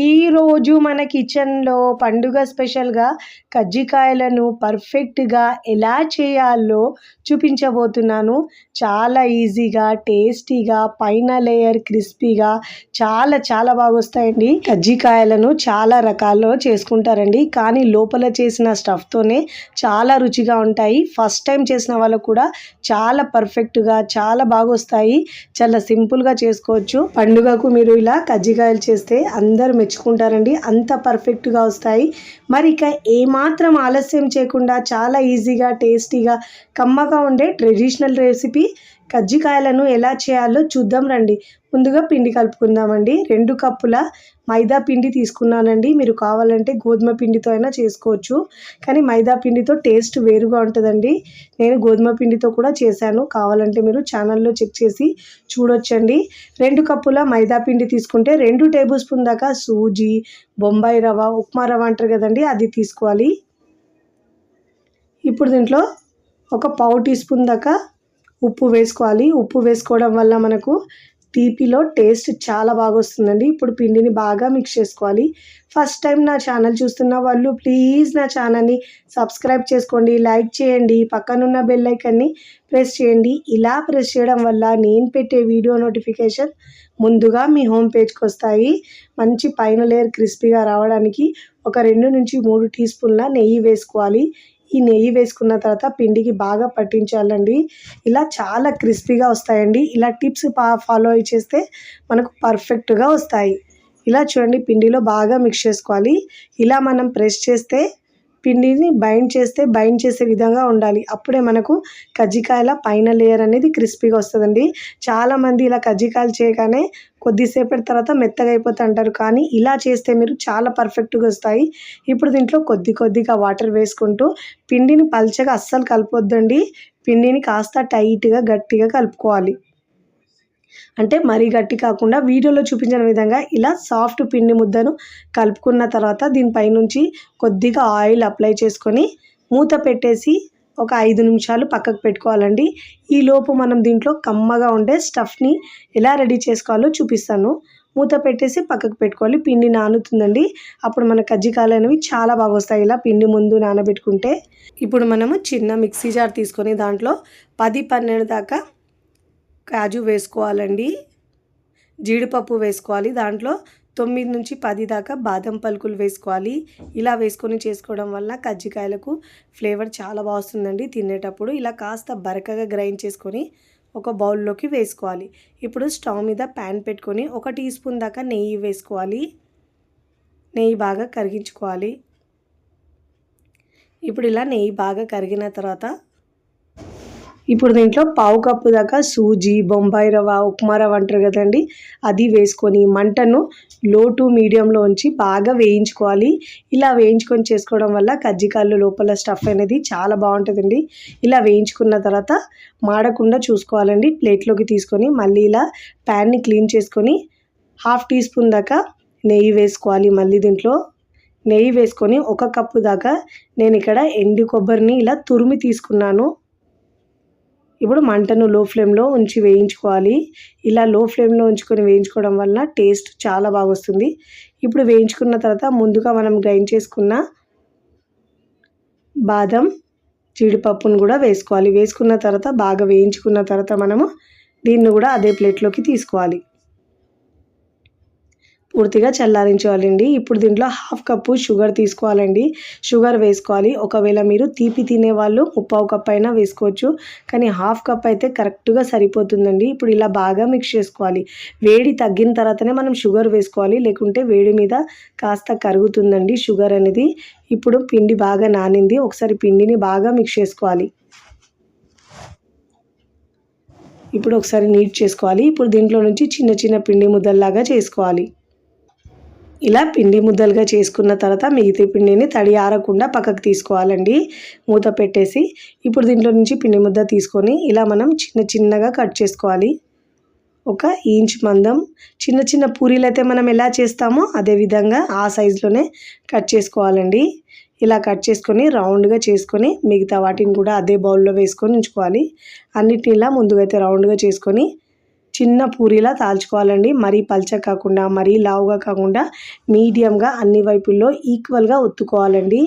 ఈరోజు మన కిచెన్లో పండుగ స్పెషల్గా కజ్జికాయలను పర్ఫెక్ట్గా ఎలా చేయాలో చూపించబోతున్నాను. చాలా ఈజీగా టేస్టీగా పైన లేయర్ క్రిస్పీగా చాలా చాలా బాగా వస్తాయండి కజ్జికాయలను చాలా రకాల్లో చేసుకుంటారండి. కానీ లోపల చేసిన స్టఫ్తోనే చాలా రుచిగా ఉంటాయి. ఫస్ట్ టైం చేసిన వాళ్ళకు కూడా చాలా పర్ఫెక్ట్గా చాలా బాగా వస్తాయి చాలా సింపుల్గా చేసుకోవచ్చు. పండుగకు మీరు ఇలా కజ్జికాయలు చేస్తే అందరు మెచ్చుకుంటారండి అంత పర్ఫెక్ట్గా వస్తాయి. మరి ఇక ఏమాత్రం ఆలస్యం చేయకుండా చాలా ఈజీగా టేస్టీగా కమ్మగా ఉండే ట్రెడిషనల్ రెసిపీ కజ్జికాయలను ఎలా చేయాలో చూద్దాం రండి. ముందుగా పిండి కలుపుకుందామండి. రెండు కప్పుల మైదా పిండి తీసుకున్నానండి. మీరు కావాలంటే గోధుమ పిండితో అయినా చేసుకోవచ్చు. కానీ మైదా పిండితో టేస్ట్ వేరుగా ఉంటుందండి. నేను గోధుమ పిండితో కూడా చేశాను. కావాలంటే మీరు ఛానల్లో చెక్ చేసి చూడొచ్చండి. రెండు కప్పుల మైదా పిండి తీసుకుంటే రెండు టేబుల్ స్పూన్ దాకా సూజీ బొంబాయి రవ్వ ఉప్మా రవ అంటారు కదండి అది తీసుకోవాలి. ఇప్పుడు దీంట్లో ఒక పావు టీ స్పూన్ దాకా ఉప్పు వేసుకోవాలి. ఉప్పు వేసుకోవడం వల్ల మనకు తీపిలో టేస్ట్ చాలా బాగా వస్తుందండి ఇప్పుడు పిండిని బాగా మిక్స్ చేసుకోవాలి. ఫస్ట్ టైం నా ఛానల్ చూస్తున్న వాళ్ళు ప్లీజ్ నా ఛానల్ని సబ్స్క్రైబ్ చేసుకోండి. లైక్ చేయండి. పక్కనున్న బెల్ ఐకన్ని ప్రెస్ చేయండి. ఇలా ప్రెస్ చేయడం వల్ల నేను పెట్టే వీడియో నోటిఫికేషన్ ముందుగా మీ హోమ్ పేజ్కి వస్తాయి మంచి పైన లేయర్ క్రిస్పీగా రావడానికి ఒక రెండు నుంచి మూడు టీ స్పూన్ల నెయ్యి వేసుకోవాలి. ఈ నెయ్యి వేసుకున్న తర్వాత పిండికి బాగా పట్టించాలండి. ఇలా చాలా క్రిస్పీగా వస్తాయండి. ఇలా టిప్స్ ఫాలో అయి చేస్తే మనకు పర్ఫెక్ట్గా వస్తాయి. ఇలా చూడండి పిండిలో బాగా మిక్స్ చేసుకోవాలి. ఇలా మనం ప్రెస్ చేస్తే పిండిని బైండ్ చేస్తే బైండ్ చేసే విధంగా ఉండాలి. అప్పుడే మనకు కజ్జికాయల పైన లేయర్ అనేది క్రిస్పీగా వస్తుందండి. చాలామంది ఇలా కజ్జికాయలు చేయగానే కొద్దిసేపటి తర్వాత మెత్తగా అయిపోతుంటారు కానీ ఇలా చేస్తే మీరు చాలా పర్ఫెక్ట్గా వస్తాయి. ఇప్పుడు దీంట్లో కొద్ది కొద్దిగా వాటర్ వేసుకుంటూ పిండిని పల్చగా అస్సలు కలపొద్దండి. పిండిని కాస్త టైట్గా గట్టిగా కలుపుకోవాలి. అంటే మరీ గట్టి కాకుండా వీడియోలో చూపించిన విధంగా ఇలా సాఫ్ట్ పిండి ముద్దను కలుపుకున్న తర్వాత దీనిపైనుంచి కొద్దిగా ఆయిల్ అప్లై చేసుకొని మూత పెట్టేసి ఒక ఐదు నిమిషాలు పక్కకు పెట్టుకోవాలండి. ఈ లోపు మనం దీంట్లో కమ్మగా ఉండే స్టఫ్ని ఎలా రెడీ చేసుకోవాలో చూపిస్తాను. మూత పెట్టేసి పక్కకు పెట్టుకోవాలి. పిండి నానుతుందండి. అప్పుడు మన కజ్జికాయలు అనేవి చాలా బాగా వస్తాయి. ఇలా పిండి ముందు నానబెట్టుకుంటే ఇప్పుడు మనము చిన్న మిక్సీ జార్ తీసుకొని దాంట్లో పది పన్నెండు దాకా కాజు వేసుకోవాలండి. జీడిపప్పు వేసుకోవాలి. దాంట్లో తొమ్మిది నుంచి పది దాకా బాదం పలుకులు వేసుకోవాలి. ఇలా వేసుకొని చేసుకోవడం వల్ల కజ్జికాయలకు ఫ్లేవర్ చాలా బాగుస్తుందండి తినేటప్పుడు. ఇలా కాస్త బరకగా గ్రైండ్ చేసుకొని ఒక బౌల్లోకి వేసుకోవాలి. ఇప్పుడు స్టవ్ మీద ప్యాన్ పెట్టుకొని ఒక టీ స్పూన్ దాకా నెయ్యి వేసుకోవాలి. నెయ్యి బాగా కరిగించుకోవాలి. ఇప్పుడు ఇలా నెయ్యి బాగా కరిగిన తర్వాత ఇప్పుడు దీంట్లో పావు కప్పు దాకా సూజీ బొంబాయి రవ్వ ఉప్మా రవ్వ అంటారు కదండి. అది వేసుకొని మంటను లో టు మీడియంలో ఉంచి బాగా వేయించుకోవాలి. ఇలా వేయించుకొని చేసుకోవడం వల్ల కజ్జికాయలు లోపల స్టఫ్ అనేది చాలా బాగుంటుందండి. ఇలా వేయించుకున్న తర్వాత మాడకుండా చూసుకోవాలండి. ప్లేట్లోకి తీసుకొని మళ్ళీ ఇలా ప్యాన్ని క్లీన్ చేసుకొని హాఫ్ టీ స్పూన్ దాకా నెయ్యి వేసుకోవాలి మళ్ళీ దీంట్లో. నెయ్యి వేసుకొని ఒక కప్పు దాకా నేను ఇక్కడ ఎండు కొబ్బరిని ఇలా తురిమి తీసుకున్నాను. ఇప్పుడు మంటను లో ఫ్లేమ్లో ఉంచి వేయించుకోవాలి. ఇలా లో ఫ్లేమ్లో ఉంచుకొని వేయించుకోవడం వల్ల టేస్ట్ చాలా బాగా వస్తుంది. ఇప్పుడు వేయించుకున్న తర్వాత ముందుగా మనం గ్రైండ్ చేసుకున్న బాదం జీడిపప్పును కూడా వేసుకోవాలి. వేసుకున్న తర్వాత బాగా వేయించుకున్న తర్వాత మనము దీన్ని కూడా అదే ప్లేట్లోకి తీసుకోవాలి. పూర్తిగా చల్లారించుకోవాలండి ఇప్పుడు దీంట్లో హాఫ్ కప్పు షుగర్ తీసుకోవాలండి. షుగర్ వేసుకోవాలి. ఒకవేళ మీరు తీపి తినేవాళ్ళు ముప్పావు కప్ అయినా వేసుకోవచ్చు. కానీ హాఫ్ కప్ అయితే కరెక్ట్గా సరిపోతుందండి. ఇప్పుడు ఇలా బాగా మిక్స్ చేసుకోవాలి. వేడి తగ్గిన తర్వాతనే మనం షుగర్ వేసుకోవాలి. లేకుంటే వేడి మీద కాస్త కరుగుతుందండి షుగర్ అనేది. ఇప్పుడు పిండి బాగా నానింది. ఒకసారి పిండిని బాగా మిక్స్ చేసుకోవాలి. ఇప్పుడు ఒకసారి నీట్ చేసుకోవాలి. ఇప్పుడు దీంట్లో నుంచి చిన్న చిన్న పిండి ముద్దల్లాగా చేసుకోవాలి. ఇలా పిండి ముద్దలుగా చేసుకున్న తర్వాత మిగతా పిండిని తడి ఆరకుండా పక్కకు తీసుకోవాలండి. మూత పెట్టేసి ఇప్పుడు దీంట్లో నుంచి పిండి ముద్ద తీసుకొని ఇలా మనం చిన్న చిన్నగా కట్ చేసుకోవాలి. ఒక ఇంచ్ మందం చిన్న చిన్న పూరీలు అయితే మనం ఎలా చేస్తామో అదే విధంగా ఆ సైజులోనే కట్ చేసుకోవాలండి. ఇలా కట్ చేసుకొని రౌండ్గా చేసుకొని మిగతా వాటిని కూడా అదే బౌల్లో వేసుకొని ఉంచుకోవాలి. అన్నిటిని ఇలా ముందుగా అయితే రౌండ్గా చేసుకొని చిన్న పూరిలా తాల్చుకోవాలండి. మరీ పల్చ కాకుండా మరీ లావుగా కాకుండా మీడియంగా అన్ని వైపుల్లో ఈక్వల్గా ఒత్తుకోవాలండి.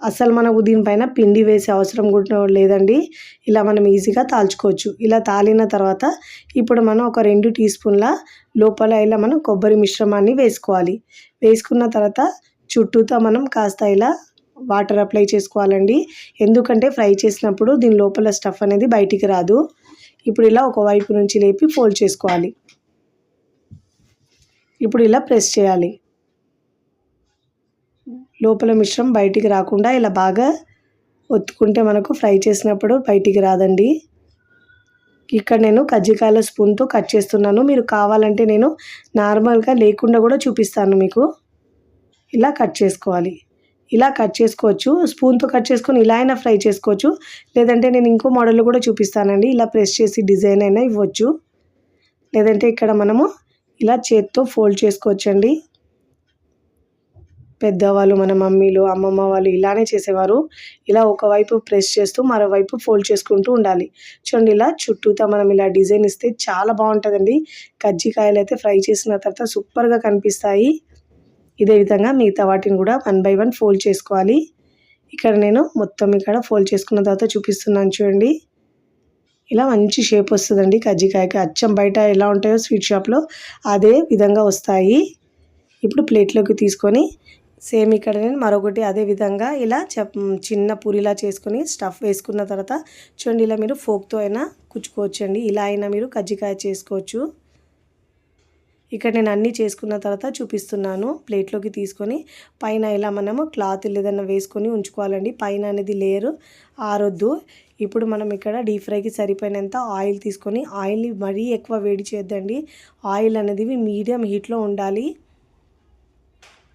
అసలు మనకు దీనిపైన పిండి వేసే అవసరం కూడా లేదండి. ఇలా మనం ఈజీగా తాల్చుకోవచ్చు. ఇలా తాలిన తర్వాత ఇప్పుడు మనం ఒక రెండు టీ స్పూన్ల లోపల ఇలా మనం కొబ్బరి మిశ్రమాన్ని వేసుకోవాలి. వేసుకున్న తర్వాత చుట్టూతో మనం కాస్త ఇలా వాటర్ అప్లై చేసుకోవాలండి. ఎందుకంటే ఫ్రై చేసినప్పుడు దీని లోపల స్టఫ్ అనేది బయటికి రాదు. ఇప్పుడు ఇలా ఒక వైపు నుంచి లేపి ఫోల్డ్ చేసుకోవాలి. ఇప్పుడు ఇలా ప్రెస్ చేయాలి. లోపల మిశ్రం బయటికి రాకుండా ఇలా బాగా ఒత్తుకుంటే మనకు ఫ్రై చేసినప్పుడు బయటికి రాదండి. ఇక్కడ నేను కజ్జికాయల స్పూన్తో కట్ చేస్తున్నాను. మీరు కావాలంటే నేను నార్మల్గా లేకుండా కూడా చూపిస్తాను మీకు. ఇలా కట్ చేసుకోవాలి. ఇలా కట్ చేసుకోవచ్చు. స్పూన్తో కట్ చేసుకొని ఇలా అయినా ఫ్రై చేసుకోవచ్చు. లేదంటే నేను ఇంకో మోడల్ కూడా చూపిస్తానండి. ఇలా ప్రెస్ చేసి డిజైన్ అయినా ఇవ్వచ్చు. లేదంటే ఇక్కడ మనము ఇలా చేత్తో ఫోల్డ్ చేసుకోవచ్చండి. పెద్దవాళ్ళు మన మమ్మీలు అమ్మమ్మ వాళ్ళు ఇలానే చేసేవారు. ఇలా ఒకవైపు ప్రెస్ చేస్తూ మరోవైపు ఫోల్డ్ చేసుకుంటూ ఉండాలి. చూడండి ఇలా చుట్టూతో మనం ఇలా డిజైన్ ఇస్తే చాలా బాగుంటుందండి. కజ్జికాయలు అయితే ఫ్రై చేసిన తర్వాత సూపర్గా కనిపిస్తాయి. ఇదే విధంగా మిగతా వాటిని కూడా వన్ బై వన్ ఫోల్డ్ చేసుకోవాలి. ఇక్కడ నేను మొత్తం ఇక్కడ ఫోల్డ్ చేసుకున్న తర్వాత చూపిస్తున్నాను చూడండి. ఇలా మంచి షేప్ వస్తుందండి కజ్జికాయకి. అచ్చం బయట ఎలా ఉంటాయో స్వీట్ షాప్లో అదే విధంగా వస్తాయి. ఇప్పుడు ప్లేట్లోకి తీసుకొని సేమ్ ఇక్కడ నేను మరొకటి అదే విధంగా ఇలా చిన్న పూరిలా చేసుకొని స్టఫ్ వేసుకున్న తర్వాత చూడండి ఇలా మీరు ఫోక్తో అయినా కుచ్చుకోవచ్చండి. ఇలా అయినా మీరు కజ్జికాయ చేసుకోవచ్చు. ఇక్కడ నేను అన్నీ చేసుకున్న తర్వాత చూపిస్తున్నాను ప్లేట్లోకి తీసుకొని. పైన ఇలా మనము క్లాత్ లేదన్నా వేసుకొని ఉంచుకోవాలండి. పైన అనేది లేయర్ ఆరొద్దు. ఇప్పుడు మనం ఇక్కడ డీప్ ఫ్రైకి సరిపోయినంత ఆయిల్ తీసుకొని ఆయిల్ని మరీ ఎక్కువ వేడి చేద్దండి ఆయిల్ అనేది మీడియం హీట్లో ఉండాలి.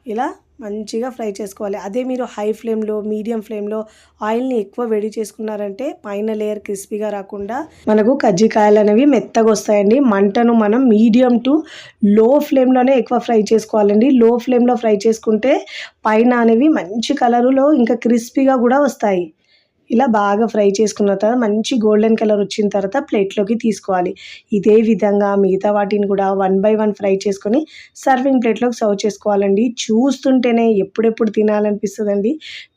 ఇలా మంచిగా ఫ్రై చేసుకోవాలి. అదే మీరు హై ఫ్లేమ్లో మీడియం ఫ్లేమ్లో ఆయిల్ని ఎక్కువ వేడి చేసుకున్నారంటే పైన లేయర్ క్రిస్పీగా రాకుండా మనకు కజ్జికాయలు అనేవి మెత్తగా వస్తాయండి. మంటను మనం మీడియం టు లో ఫ్లేమ్లోనే ఎక్కువ ఫ్రై చేసుకోవాలండి. లో ఫ్లేమ్లో ఫ్రై చేసుకుంటే పైన అనేవి మంచి కలరులో ఇంకా క్రిస్పీగా కూడా వస్తాయి. ఇలా బాగా ఫ్రై చేసుకున్న తర్వాత మంచి గోల్డెన్ కలర్ వచ్చిన తర్వాత ప్లేట్లోకి తీసుకోవాలి. ఇదే విధంగా మిగతా వాటిని కూడా వన్ బై వన్ ఫ్రై చేసుకొని సర్వింగ్ ప్లేట్లోకి సర్వ్ చేసుకోవాలండి. చూస్తుంటేనే ఎప్పుడెప్పుడు తినాలనిపిస్తుందండి.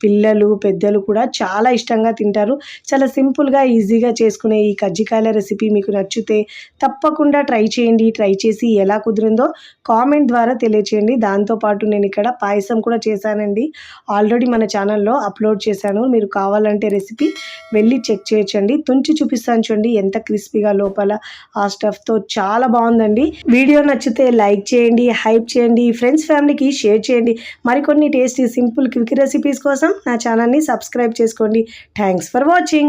పిల్లలు పెద్దలు కూడా చాలా ఇష్టంగా తింటారు. చాలా సింపుల్గా ఈజీగా చేసుకునే ఈ కజ్జికాయల రెసిపీ మీకు నచ్చితే తప్పకుండా ట్రై చేయండి. ట్రై చేసి ఎలా కుదిరిందో కామెంట్ ద్వారా తెలియచేయండి. దాంతోపాటు నేను ఇక్కడ పాయసం కూడా చేశానండి. ఆల్రెడీ మన ఛానల్లో అప్లోడ్ చేశాను. మీరు కావాలంటే రెసిపీ వెళ్ళి చెక్ చేయొచ్చండి. తుంచి చూపిస్తాను చూడండి ఎంత క్రిస్పీగా లోపల ఆ స్టఫ్తో చాలా బాగుందండి. వీడియో నచ్చితే లైక్ చేయండి హైప్ చేయండి ఫ్రెండ్స్ ఫ్యామిలీకి షేర్ చేయండి. మరికొన్ని టేస్టీ సింపుల్ క్విక్ రెసిపీస్ కోసం నా ఛానల్ని సబ్స్క్రైబ్ చేసుకోండి. Thanks for watching